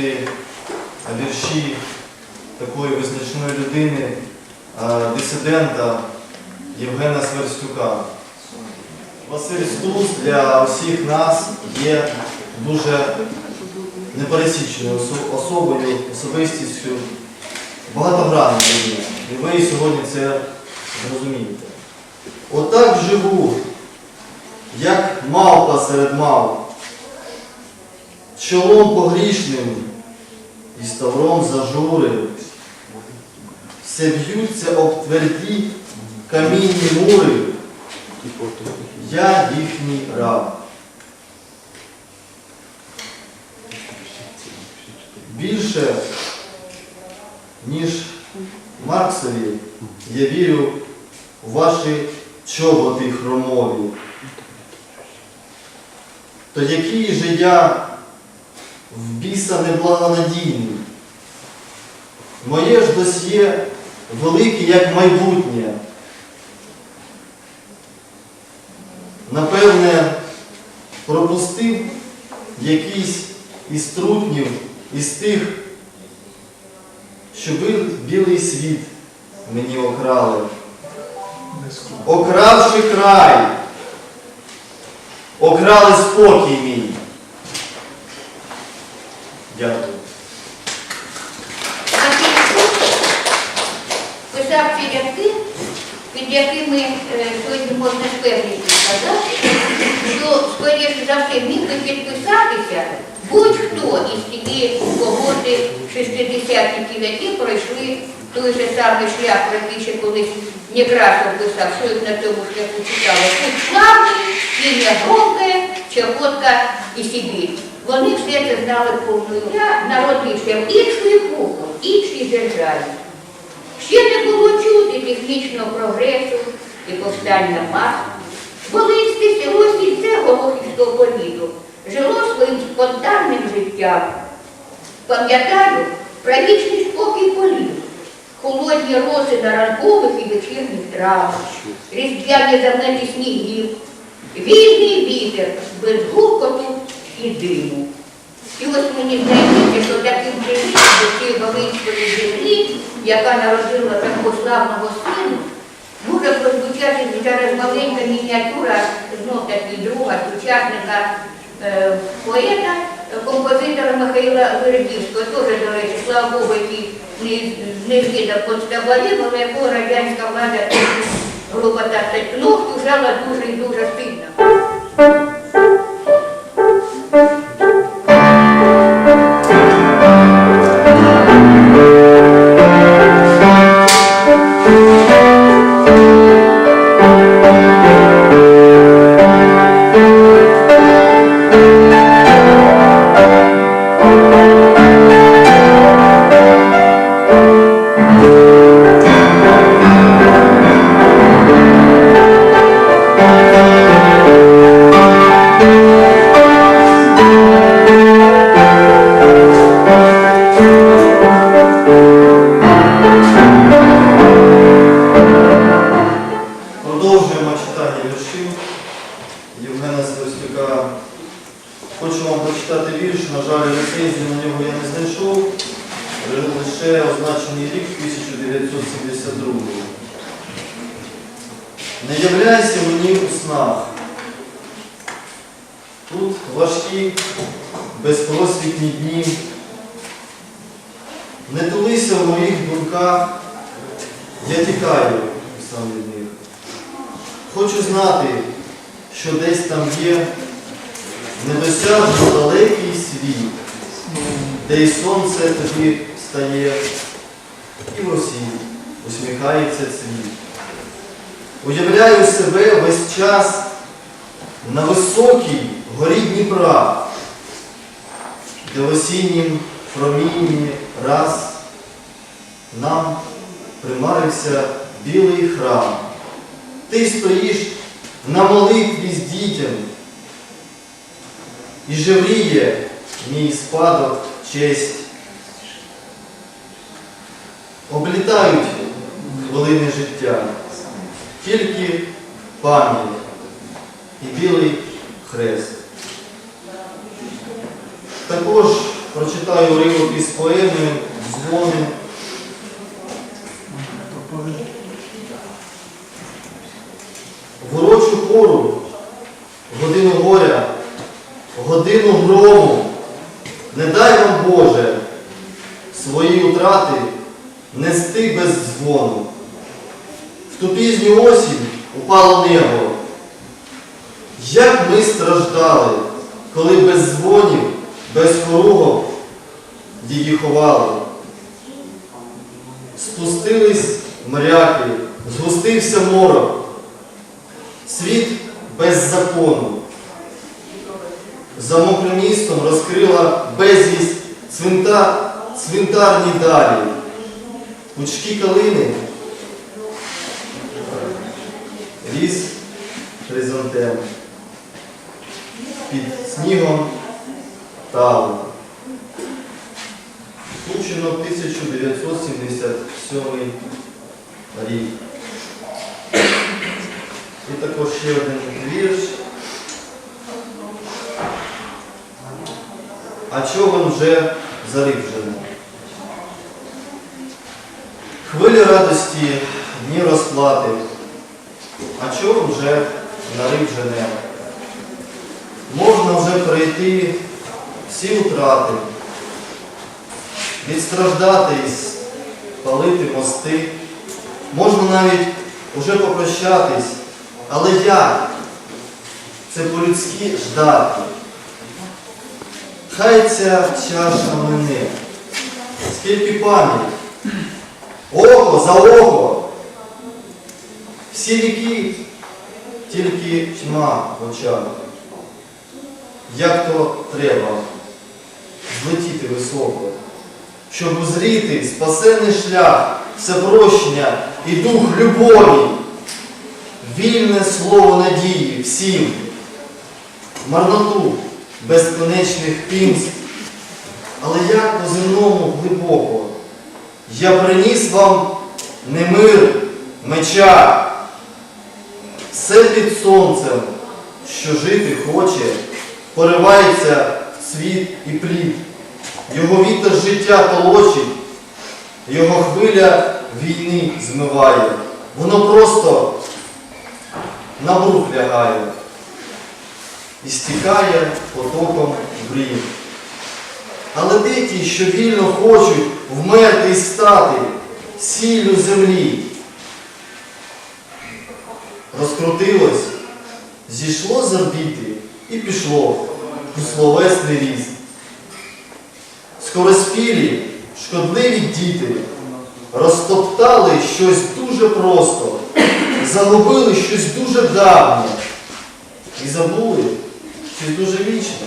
послухати вірші такої визначної людини, дисидента Євгена Сверстюка. Василь Стус для всіх нас є дуже непересічною особою, особистістю, багатогранною. І ви сьогодні це зрозумієте. Отак живу, як мавпа серед мав, чолом погрішним і ставром зажурив. Все б'ються об тверді камінні мури, я їхній раб. більше, ніж Марксові, я вірю у ваші чоботи хромові. То який же я в біса неблагонадійний? Моє ж досьє велике, як майбутнє. Напевне, пропустив якийсь із трутнів, із тих, що білий світ мені окрали. Окравши край, окрали спокій мій. Дякую. Писав рядки, під якими е, сьогодні можна з певністю сказати, що, скоріше за все, міг би підписатися будь-хто із тієї когорти шестидесятників, які пройшли той же самий шлях, про ще колись Некрасов писав, що їх на тому шляху читали. Путь славний, ім'я громке, Чохотка і Сибір. Вони все це знали повною. Я народився в іншу епоху, в іншій державі. Ще не було чути технічного прогресу і повстання мас. Волинське село сільце Голохівського повіту жило своїм спонтанним життям. Пам'ятаю про вічний спокій полів, холодні роси на ранкових і вечірніх травах, різдвяні замети снігів, вільний вітер без гуркоту і диму. І ось мені здається, що таким привітом до цієї Волинської землі, яка народила такого славного сина, може прозвучати зараз маленька мініатюра, знов таки друга сучасника е, поета, е, композитора Михайла Вербівського, теж, до речі, слава Богу, який не, згідав концтаборів, але якого радянська влада грубо так сказати, ногтю жала дуже і дуже сильно. Вам вірш, на жаль, рецензії на нього я не знайшов. Лише означений рік 1972. Не являйся мені у снах. Тут важкі, безпросвітні дні. Не тулися в моїх думках, я тікаю сам від них. Хочу знати, що десь там є недосяжно далекий світ, де і сонце тобі встає, і в росі усміхається цвіт. Уявляю себе весь час на високій горі Дніпра, де в осіннім промінні раз нам примарився білий храм. Ти стоїш на молитві з дітям, і жевріє мій спадок честь. Облітають хвилини життя, тільки пам'ять і білий хрест. Також прочитаю уривок із поеми Дзвони. В урочу пору, годину горя, годину грому, не дай вам Боже свої утрати нести без дзвону. В ту пізню осінь упало небо. Як ми страждали, коли без дзвонів, без хоругов її ховали. Спустились моряки, згустився морок, світ без закону. За мокрим містом розкрила безвість цвинта, цвинтарні далі. Пучки калини ріс хризантем. Під снігом талу. Тучино 1977 рік. І також ще один вірш. А човен вже зарибжений. Хвилі радості, дні розплати, а човен вже нарибжене. Можна вже пройти всі утрати, відстраждатись, палити мости. Можна навіть уже попрощатись, але як? Це по-людськи ждати. Хай ця чаша мене, скільки пам'ять, око за око, всі віки, тільки тьма в очах. Як то треба злетіти високо, щоб узріти спасенний шлях, всепрощення і дух любові, вільне слово надії всім, марноту безконечних пінств, але як по земному глибоко, я приніс вам не мир, меча, все під сонцем, що жити хоче, поривається в світ і плід. Його вітер життя толочить, його хвиля війни змиває. Воно просто на брук лягає і стікає потоком в рів. Але де ті, що вільно хочуть вмерти і стати сіллю землі? Розкрутилось, зійшло з орбіти і пішло у словесний ріст. Скороспілі, шкодливі діти розтоптали щось дуже просто, загубили щось дуже давнє і забули щось дуже вічне.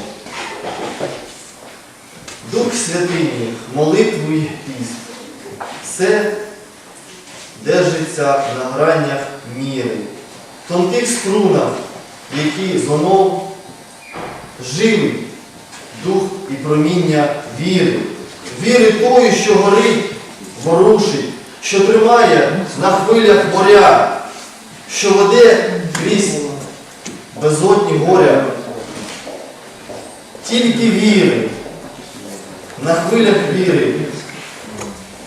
Дух святині, молитву і піст. Все держиться на гранях міри, тонких струнах, які зонов живить дух і проміння віри. Віри тої, що горить, ворушить, що тримає на хвилях моря, що веде крізь безодні горя. Тільки віри, на хвилях віри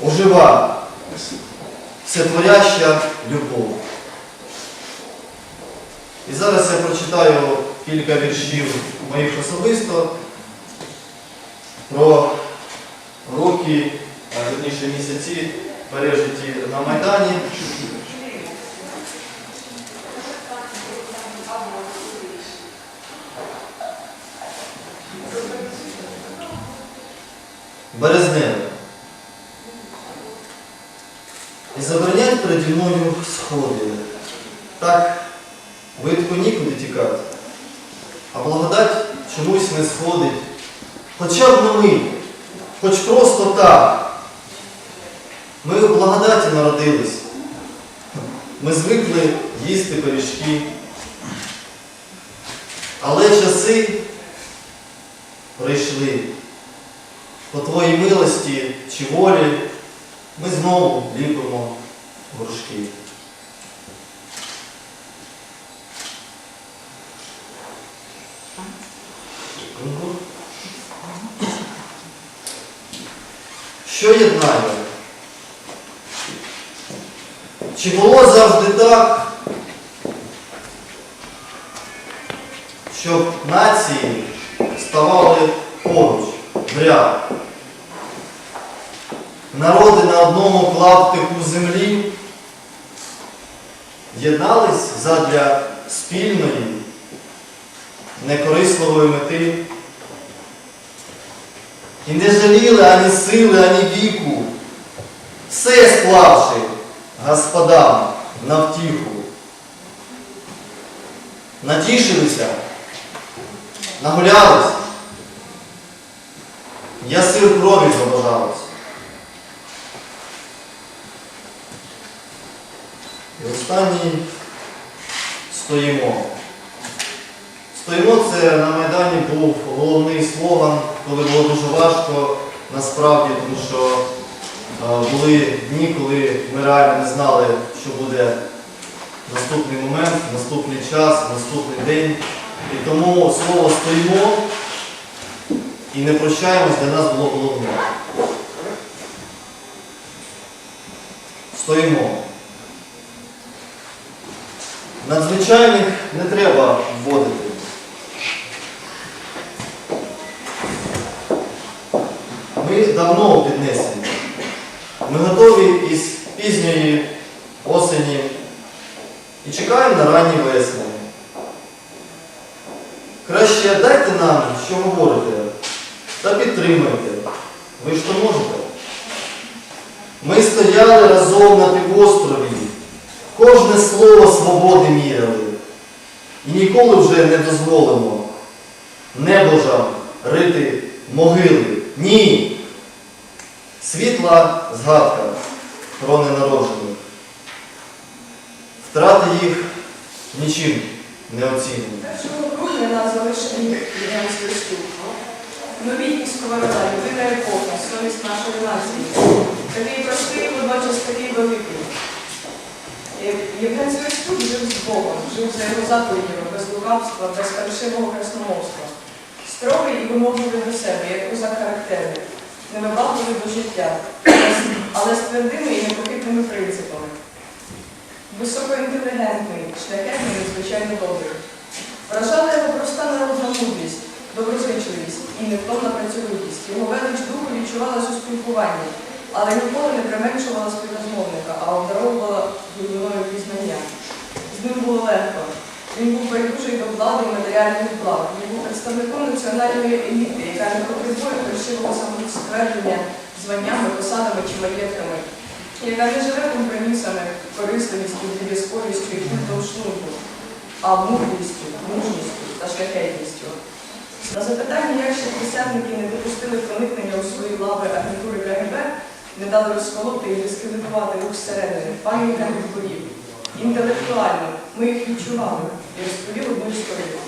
ожива всетворяща любов. І зараз я прочитаю кілька віршів моїх особисто про роки, а вірніше місяці, пережиті на Майдані. Березневе. І заборонять переді мною сходи. так видко нікуди тікати. А благодать чомусь не сходить. Хоча б на мить, хоч просто так. Ми у благодаті народились. Ми звикли їсти пиріжки. Але часи прийшли. По твоїй милості чи волі ми знову ліпимо горшки. Що єднає? Чи було завжди так, щоб нації ставали в? Народи на одному клаптику землі єднались задля спільної, некорисливої мети і не жаліли ані сили, ані віку, все склавши господам на втіху. Натішилися, нагулялись, я сир крові забажалась. І останній стоїмо. Стоїмо це на Майдані був головний слоган, коли було дуже важко насправді, тому що е, були дні, коли ми реально не знали, що буде наступний момент, наступний час, наступний день. І тому слово стоїмо і не прощаємось для нас було головне. Стоїмо. Надзвичайних не треба вводити. Ми давно піднесені. Ми готові із пізньої осені і чекаємо на ранні весни. Краще дайте нам, що говорите, та підтримайте. Ви ж то можете. Ми стояли разом на півострові, кожне слово свободи міряли. І ніколи вже не дозволимо небожам рити могили. Ні. Світла згадка про ненароджених. Втрати їх нічим не оцінені. 1 грудня нас залишили Євген Свистюк. Новітні сковорода, єдина епоха, совість нашої нації. Такий простий, водночас такий великий. Євген Свистюк жив з Богом, жив за його заповідями, без лукавства, без фальшивого красномовства. Строгий і вимогливий до себе, як козак характерний, невибагливий до життя, але з твердими і непохитними принципами. Високоінтелігентний, шляхетний і звичайно добрий. Вражала його проста народна мудрість, доброзичливість і невтомна працьовитість. Його велич духу відчувалась у спілкуванні, але ніколи не применшувала співрозмовника, а обдаровувала глибиною пізнання. З ним було легко. Він був байдужий до влади і матеріальних благ. Він був представником національної еліти, яка не потребує фальшивого самоствердження званнями, посадами чи маєтками, яка не живе компромісами, корисливістю, дріб'язковістю і культом шлунку а мудрістю, мужністю та шляхетністю. На запитання, як присядники не допустили проникнення у свої лави агентури КГБ, не дали розколоти і дискредитувати рух зсередини, пан Євген відповів. Інтелектуально, ми їх відчували і розповів одну історію.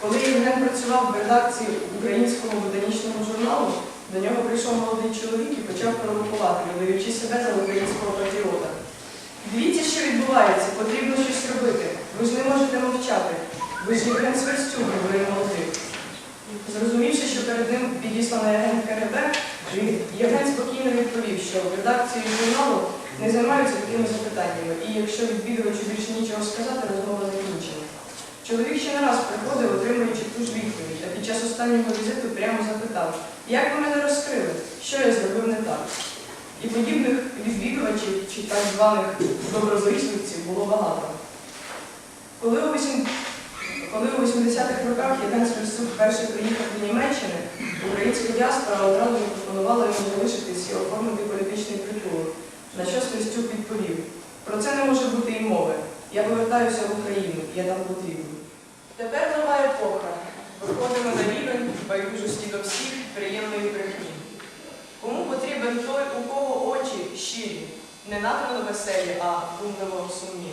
Коли Євген працював в редакції українського ботанічного журналу, до нього прийшов молодий чоловік і почав провокувати, видаючи себе за українського патріота. Дивіться, що відбувається, потрібно щось робити. Ви ж не можете мовчати. Ви ж Євген Сверстюк, говорив молодий. Зрозумівши, що перед ним підісланий агент КГБ, Євген спокійно відповів, що в редакції журналу не займаються такими запитаннями, і якщо відвідувачу більше нічого сказати, розмова закінчена. Чоловік ще не раз приходив, отримуючи ту ж відповідь, а під час останнього візиту прямо запитав, як ви мене розкрили, що я зробив не так. І подібних відвідувачів чи так званих доброзичливців було багато. Коли у, вісім- коли у 80-х роках Євген Свистюк вперше приїхав до Німеччини, українська діаспора одразу запропонувала йому залишитись і оформити політичний притулок, на що Свистюк відповів, про це не може бути і мови. Я повертаюся в Україну, я там потрібен. Тепер нова епоха. Виходимо на рівень байдужості до всіх приємної брехні. Кому потрібен той, у кого очі щирі, не нагнано веселі, а думливо сумні.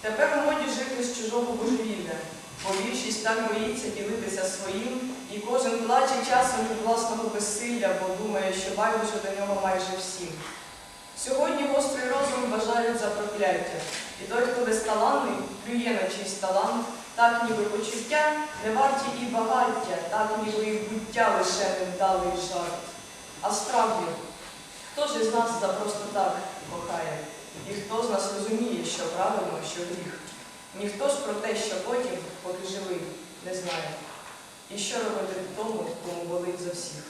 Тепер в моді жити з чужого божевілля, більшість так боїться ділитися своїм, і кожен плаче часом від власного безсилля, бо думає, що байдуже до нього майже всім. Сьогодні гострий розум вважають за прокляття, і той, хто безталанний, плює на чийсь талант, так ніби почуття не варті і багаття, так ніби і буття лише невдалий жарт. А справді, хто ж із нас за просто так кохає? І хто з нас розуміє, що правильно, що гріх? Ніхто ж про те, що потім, поки живий, не знає. І що робити тому, кому болить за всіх?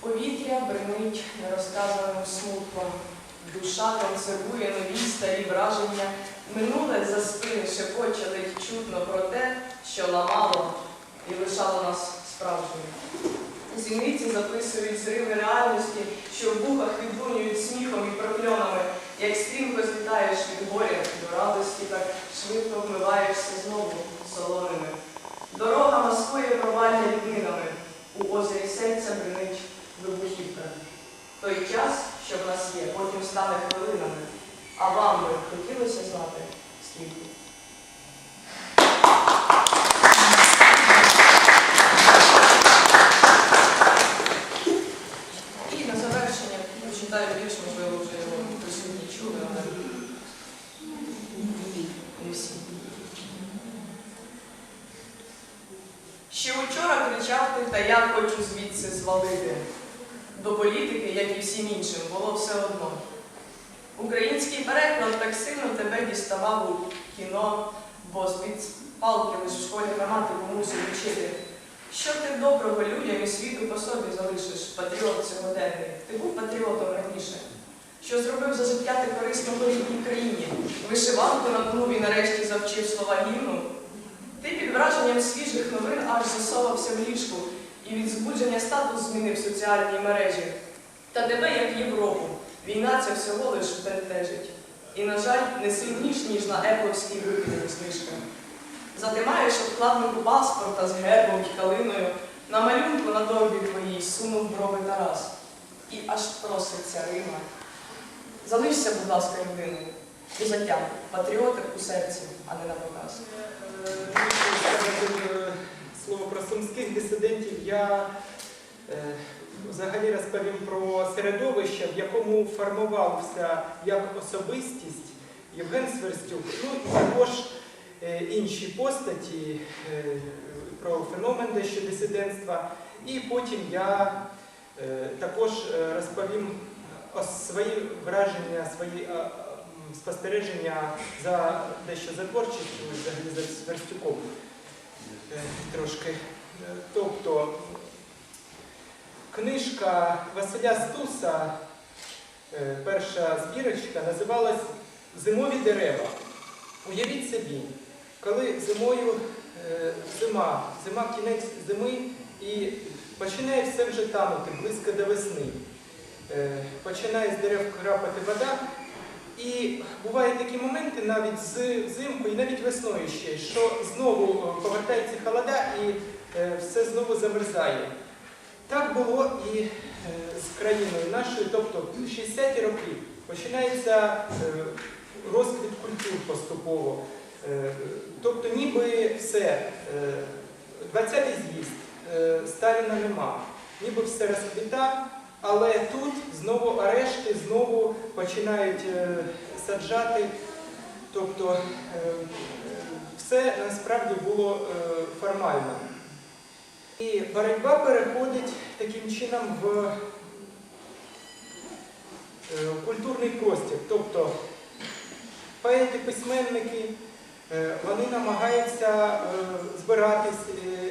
Повітря бринить нерозказаним смутком, душа консервує нові старі враження, минуле за спини шепоче ледь чутно про те, що ламало і лишало нас Зіниці записують зриви реальності, що в вухах відлунюють сміхом і прокльонами, як стрімко злітаєш від горя до радості, так швидко вмиваєшся знову солоними. Дорога маскує провалля відминами, у озері серця бринить вибухівка. Той час, що в нас є, потім стане хвилинами. А вам би хотілося знати, скільки? І на завершення прочитаю більш, можливо, вже його присутні чули, але не всі. Ще вчора кричав ти, та я хочу звідси звалити. До політики, як і всім іншим, було все одно. Український переклад так сильно тебе діставав у кіно, бо з-під палки лиш в школі граматику мусив вчити. Що ти доброго людям і світу по собі залишиш, патріот сьогоденний? Ти був патріотом раніше. Зробив за життя ти корисного рідній країні? Вишиванку на клубі нарешті завчив слова гімну. Ти під враженням свіжих новин аж засовався в ліжку і від збудження статус змінив соціальні мережі. Та тебе, як Європу, війна ця всього лиш бентежить. І, на жаль, не сильніш, ніж на епловській викидах знижка. Затимаєш обкладинку паспорта з гербом й калиною, на малюнку на торбі твоїй сунув брови Тарас. І аж проситься Рима. Залишся, будь ласка, людиною. І затям, патріотик у серці, а не на показ. Е, Слово про сумських дисидентів я е, взагалі розповім про середовище, в якому формувався як особистість Євген Сверстюк, ну і також е, інші постаті про феномен дещо дисидентства. І потім я також розповім свої враження, свої е, спостереження за дещо за творчістю, взагалі за Сверстюком. Е, Трошки. Е, Тобто книжка Василя Стуса, перша збірочка, називалась Зимові дерева. Уявіть собі, коли зимою зима, зима кінець зими і починає все вже танути близько до весни. Е, Починає з дерев крапати вода. І бувають такі моменти навіть з взимку і навіть весною ще, що знову е, повертається холода і е, все знову замерзає. Так було і з країною нашою, тобто в 60-ті роки починається розквіт культур поступово. Тобто ніби все, е, 20-й з'їзд, Сталіна нема, ніби все розквіта, але тут знову арешти, знову починають е, саджати. Тобто е, все насправді було е, формально. І боротьба переходить таким чином в культурний простір. Тобто поети, письменники, е, вони намагаються збиратись,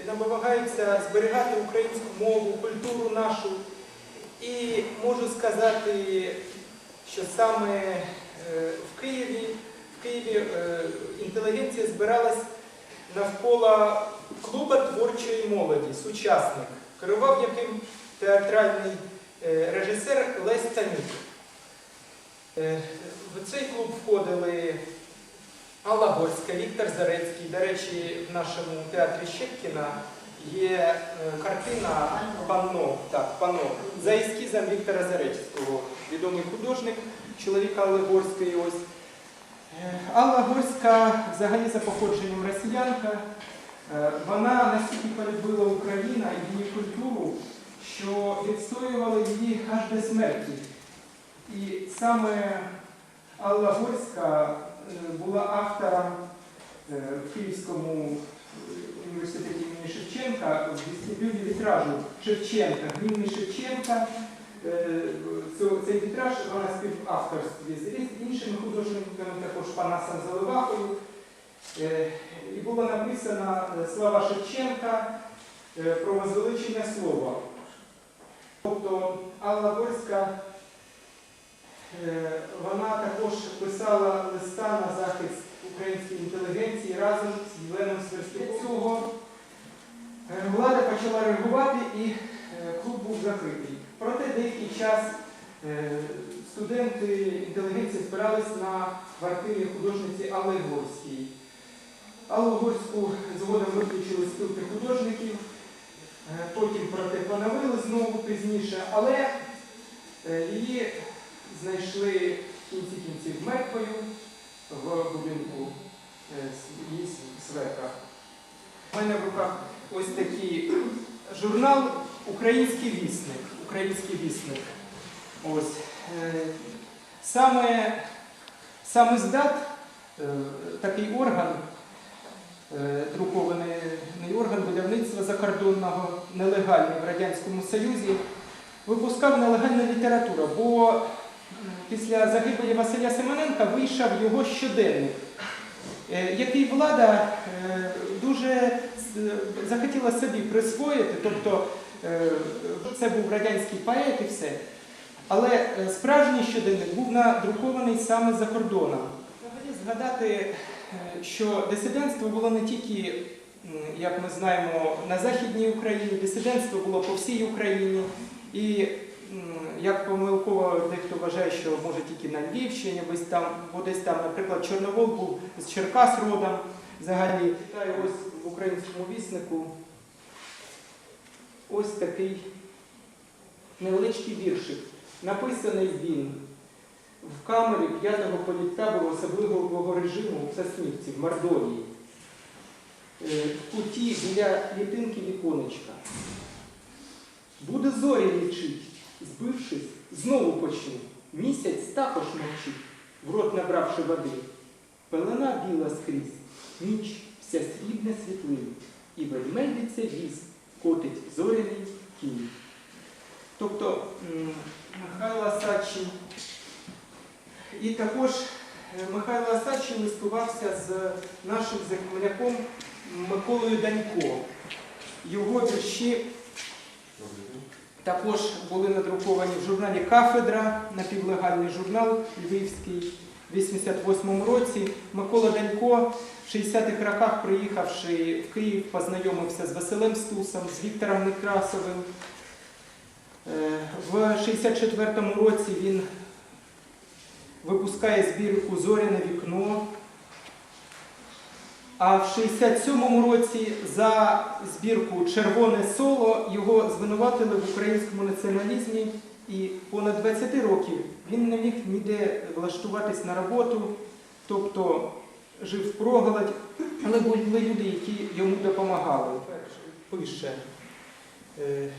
намагаються зберігати українську мову, культуру нашу. І можу сказати, що саме е, в Києві, в Києві е, інтелігенція збиралась навколо клуба творчої молоді, сучасник. Керував яким театральний е, режисер Лесь Танюк. В цей клуб входили Алла Горська, Віктор Зарецький. До речі, в нашому театрі Щепкіна є е, картина Панно, так, Панно, за ескізом Віктора Зарецького, відомий художник, чоловік Алли Горської. Ось. Е, Алла Горська взагалі за походженням росіянка. Е, Вона настільки полюбила Україну і її культуру, що відстоювала її аж до смерті. І саме Алла Горська була автором в Київському університеті імені Шевченка в вестибюлі вітражу Шевченка, Грімні Шевченка. Е, Цей вітраж вона співавторстві з іншими художниками, також Панасом Заливахою. Е, І було написано е, слова Шевченка про возвеличення слова. Тобто Алла Горська Е, Вона також писала листа на захист української інтелігенції разом з Єленом Сверстюцього. Влада почала реагувати і е, клуб був закритий. Проте деякий час е, студенти інтелігенції збирались на квартирі художниці Алли Горській. Аллу Горську згодом виключили спілки художників, е, потім проте поновили знову пізніше, але е, її знайшли в кінці кінців мертвою в будинку е, с- її свекра. У мене в руках ось такий журнал Український вісник. Український вісник. Ось. Е, Саме, саме здат, е, такий орган, друкований орган видавництва закордонного, нелегальний в Радянському Союзі, випускав нелегальну літературу, бо після загибелі Василя Семененка вийшов його щоденник, е, який влада е, дуже захотіла собі присвоїти, тобто е, це був радянський поет і все. Але е, справжній щоденник був надрукований саме за кордоном. Взагалі згадати, е, що дисидентство було не тільки, як ми знаємо, на Західній Україні, дисидентство було по всій Україні. І як помилково дехто вважає, що може тільки на Львівщині, десь там, десь там, наприклад, Чорновол був з Черкас родом. Взагалі, читаю ось в українському віснику ось такий невеличкий віршик. Написаний він в камері п'ятого політтабору особливого режиму в Соснівці, в Мордовії. Е, В куті біля клітинки віконечка. Буде зорі лічить, збившись, знову почну. Місяць також мовчить, в рот набравши води. Пелена біла скрізь, ніч вся срібна світлин, і ведмедиця віз котить зоряний кінь. Тобто Михайло Асадчий і також е, Михайло Асадчий листувався з нашим земляком Миколою Данько. Його вірші також були надруковані в журналі Кафедра, напівлегальний журнал Львівський в 88 році. Микола Данько в 60-х роках, приїхавши в Київ, познайомився з Василем Стусом, з Віктором Некрасовим. Е, В 64-му році він випускає збірку Зоряне вікно. А в 67-му році за збірку Червоне соло його звинуватили в українському націоналізмі, і понад 20 років він не міг ніде влаштуватись на роботу, тобто жив в проголодь, але були люди, які йому допомагали. Пише. е,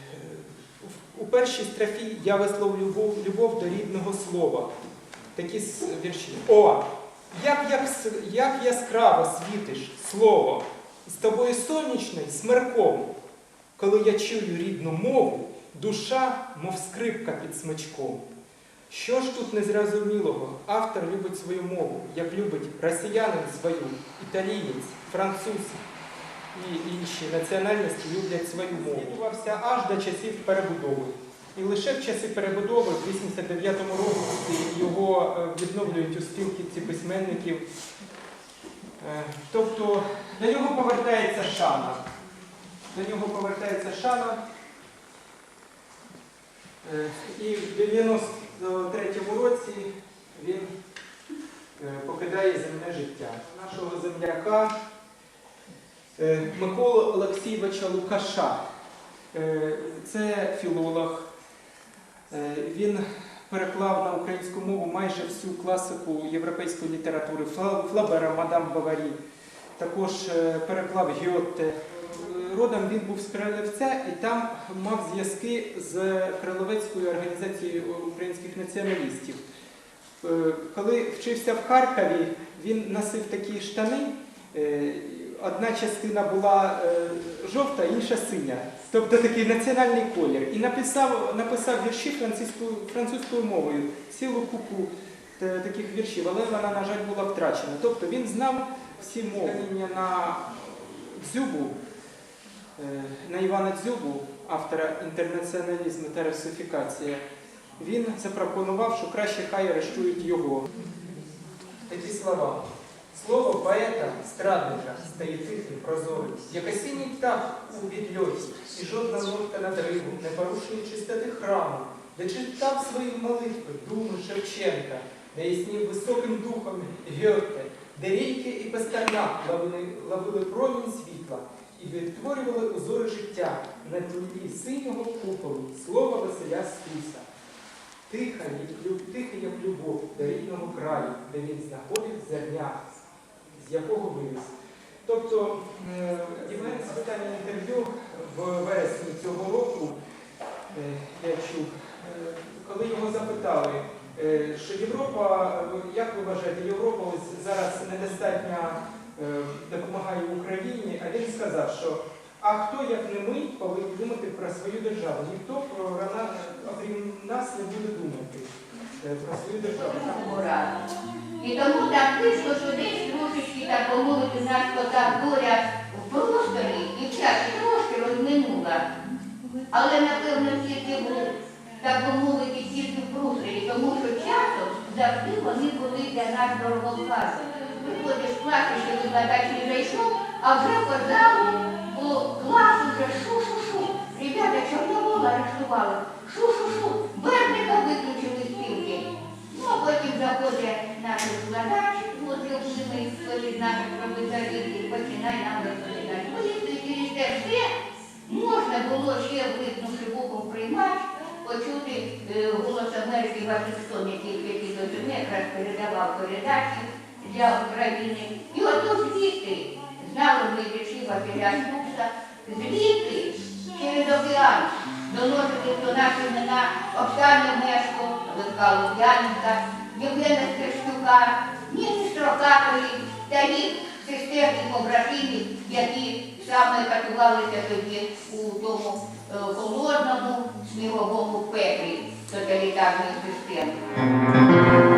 У першій строфі я висловлю любов до рідного слова. Такі вірші. О! Як, як, як яскраво світиш слово, з тобою сонячний смерком. Коли я чую рідну мову, душа, мов скрипка під смичком. Що ж тут незрозумілого? Автор любить свою мову, як любить росіянин свою, італієць, француз і інші національності люблять свою мову. Аж до часів перебудови. І лише в часи перебудови, в 89-му році, його е, відновлюють у спілки ці письменників. Е, Тобто до нього повертається шана. До нього повертається шана. Е, І в 93-му році він покидає земне життя. Нашого земляка Миколу Олексійовича Лукаша. Це філолог. Е, Він переклав на українську мову майже всю класику європейської літератури Флабера, Мадам Баварі. Також е, переклав Гьотте. Е, Родом він був з Крилевця і там мав зв'язки з Криловецькою організацією українських націоналістів. Коли вчився в Харкові, він носив такі штани. Одна частина була е, жовта, інша синя, тобто такий національний колір. І написав, написав вірші французькою, французькою мовою, цілу купу е, таких віршів, але вона, на жаль, була втрачена. Тобто він знав всі мови. На Дзюбу, е, на Івана Дзюбу, автора інтернаціоналізму та русифікація, він запропонував, що краще хай арештують його. Такі слова. Слово поета, страдника, стає тихим, прозорим, як осінній птах у відльоті, і жодна нотка надриву не порушує чистоти храму, де читав свої молитви, думи Шевченка, де яснів високим духом Гьотте, де ріки і пастернак ловили, ловили промінь світла і відтворювали узори життя на тлі синього куполу, слова Василя Стуса. Тиха, як любов до рідного краю, де він знаходив зерня, якого виріс. Тобто е, Євген з питання інтерв'ю в вересні цього року е, я чув, е, коли його запитали, е, що Європа, е, як ви вважаєте, Європа ось зараз недостатньо е, допомагає Україні, а він сказав, що а хто, як не ми, повинен думати про свою державу? Ніхто про окрім нас не буде думати е, про свою державу. І тому так вийшло, що десь трошечки, так би мовити, наш кота доля в просторі і в часі трошки розминула. Але, напевно, тільки в, так би тільки в просторі, тому що часом завжди вони були для нас дороговкази. Приходиш в клас, що викладач не зайшов, а вже по залу, по класу вже шу-шу-шу. Ребята, Чорновола арештували. Шу-шу-шу. Берника виключили потім заходить наш викладач, от любимий від наших професорів, і нам розповідати. Поїздити через те все можна було ще випнувши боком приймач, почути е, голос Америки Вашингтон, який який до якраз передавав передачі для України. І ото звідти знали глядачі Василя Стукса, звідти через океан доносили до наші імена Оксану Мешко, Литка Лук'яненка, Євгена Стерчука, Ніни Строкатої та їх сестер і побратимів, які саме катувалися тоді у тому е, холодному сніговому пеклі тоталітарної системи.